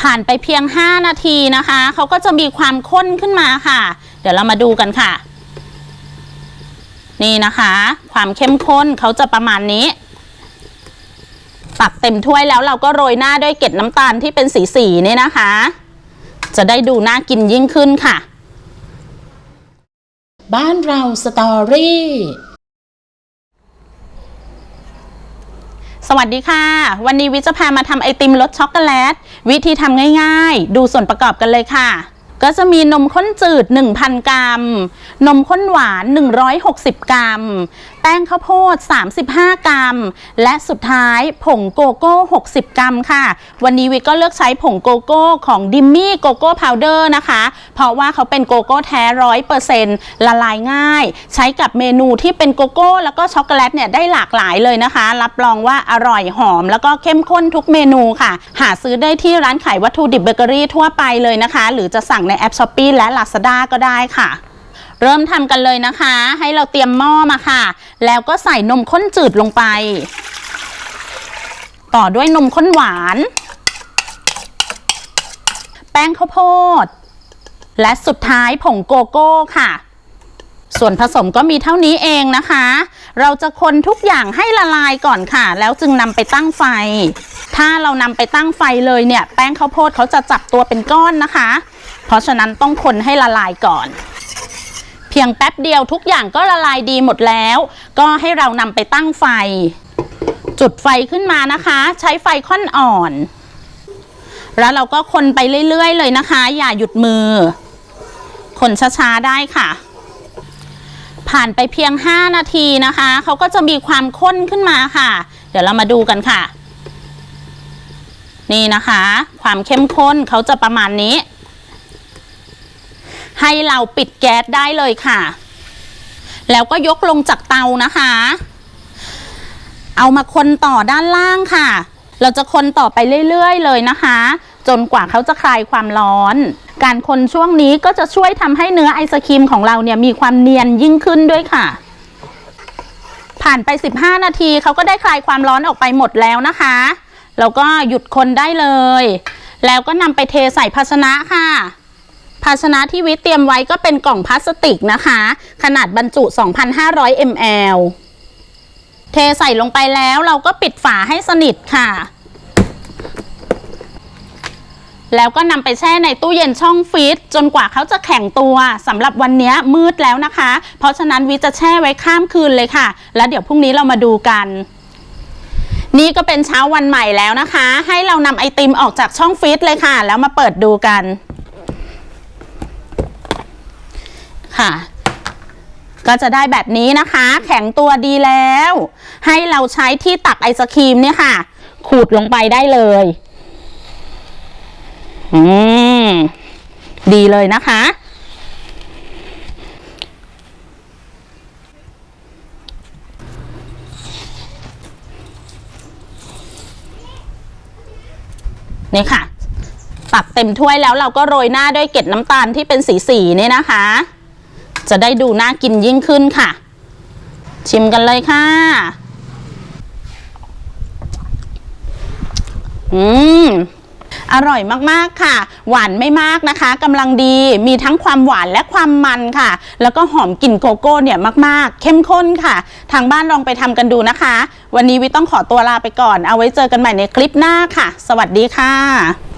ผ่านไปเพียง 5 นาทีนะคะเขาก็จะมีความข้นขึ้นมาค่ะ เดี๋ยวเรามาดูกันค่ะ นี่นะคะ ความเข้มข้นเขาจะประมาณนี้ตักเต็มถ้วยแล้วเราก็โรยหน้าด้วยเกล็ดน้ำตาลที่เป็นสีๆนี่นะคะ จะได้ดูน่ากินยิ่งขึ้นค่ะ บ้านเราสตอรี่ สวัสดีค่ะ วันนี้วิจะพามาทำไอติมรสช็อกโกแลต วิธีทำง่ายๆ ดูส่วนประกอบกันเลยค่ะ ก็จะมีนมข้นจืด 1,000 กรัม นมข้นหวาน 160 กรัม แป้งข้าวโพด 35 กรัม และสุดท้ายผงโกโก้ 60 กรัมค่ะ วันนี้วิก็เลือกใช้ผงโกโก้ของดิมมี่โกโก้พาวเดอร์นะคะ เพราะว่าเขาเป็นโกโก้แท้ร้อยเปอร์เซ็นต์ละลายง่าย ใช้กับเมนูที่เป็นโกโก้ แล้วก็ช็อกโกแลตเนี่ยได้หลากหลายเลยนะคะ รับรองว่าอร่อยหอม แล้วก็เข้มข้นทุกเมนูค่ะ หาซื้อได้ที่ร้านขายวัตถุดิบเบเกอรี่ทั่วไปเลยนะคะ หรือจะสั่งในแอปช้อปปีและ Lazada ก็ได้ค่ะ เริ่มทำกันเลยนะคะ ให้เราเตรียมหม้อมาค่ะ แล้วก็ใส่นมข้นจืดลงไป ต่อด้วยนมข้นหวาน แป้งข้าวโพด และสุดท้ายผงโกโก้ค่ะ ส่วนผสมก็มีเท่านี้เองนะคะ เราจะคนทุกอย่างให้ละลายก่อนค่ะ แล้วจึงนำไปตั้งไฟ ถ้าเรานำไปตั้งไฟเลยเนี่ย แป้งข้าวโพดเขาจะจับตัวเป็นก้อนนะคะ เพราะฉะนั้นต้องคนให้ละลายก่อน เพียงแป๊บเดียวทุกอย่างก็ละลายดีหมดแล้ว ก็ให้เรานำไปตั้งไฟ จุดไฟขึ้นมานะคะ ใช้ไฟค่อนอ่อน แล้วเราก็คนไปเรื่อยๆ เลยนะคะ อย่าหยุดมือ คนช้าๆได้ค่ะ ผ่านไปเพียง 5 นาทีนะคะเขาก็จะมีความข้นขึ้นมาค่ะ เดี๋ยวเรามาดูกันค่ะ นี่นะคะ ความเข้มข้นเขาจะประมาณนี้ ให้เราปิดแก๊สได้เลยค่ะ แล้วก็ยกลงจากเตานะคะ เอามาคนต่อด้านล่างค่ะ เราจะคนต่อไปเรื่อยๆเลยนะคะ จนกว่าเขาจะคลายความร้อน การคนช่วงนี้ก็จะช่วยทำให้เนื้อไอศครีมของเราเนี่ยมีความเนียนยิ่งขึ้นด้วยค่ะ ผ่านไป 15 นาทีเขาก็ได้คลายความร้อนออกไปหมดแล้วนะคะแล้วก็หยุดคนได้เลย แล้วก็นำไปเทใส่ภาชนะค่ะ ภาชนะที่วิทย์เตรียมไว้ก็เป็นกล่องพลาสติกนะคะ ขนาดบรรจุ 2,500 ml เทใส่ลงไปแล้วเราก็ปิดฝาให้สนิทค่ะ แล้วก็นำไปแช่ในตู้เย็นช่องฟรีซจนกว่าเขาจะแข็งตัวสำหรับวันนี้มืดแล้วนะคะ เพราะฉะนั้นวิจะแช่ไว้ข้ามคืนเลยค่ะ แล้วเดี๋ยวพรุ่งนี้เรามาดูกันนี่ก็เป็นเช้าวันใหม่แล้วนะคะ ให้เรานำไอติมออกจากช่องฟรีซเลยค่ะ แล้วมาเปิดดูกัน ค่ะ ก็จะได้แบบนี้นะคะ แข็งตัวดีแล้ว ให้เราใช้ที่ตักไอศครีมเนี่ยค่ะ ขูดลงไปได้เลย อืม ดีเลยนะคะนี่ค่ะ ตักเต็มถ้วยแล้วเราก็โรยหน้าด้วยเกล็ดน้ำตาลที่เป็นสีๆนี่นะคะ จะได้ดูน่ากินยิ่งขึ้นค่ะ ชิมกันเลยค่ะ อืมอร่อยมากๆค่ะ หวานไม่มากนะคะกำลังดีมีทั้งความหวานและความมันค่ะ แล้วก็หอมกลิ่นโกโก้เนี่ยมากๆ เข้มข้นค่ะ ทางบ้านลองไปทำกันดูนะคะ วันนี้วิต้องขอตัวลาไปก่อน เอาไว้เจอกันใหม่ในคลิปหน้าค่ะ สวัสดีค่ะ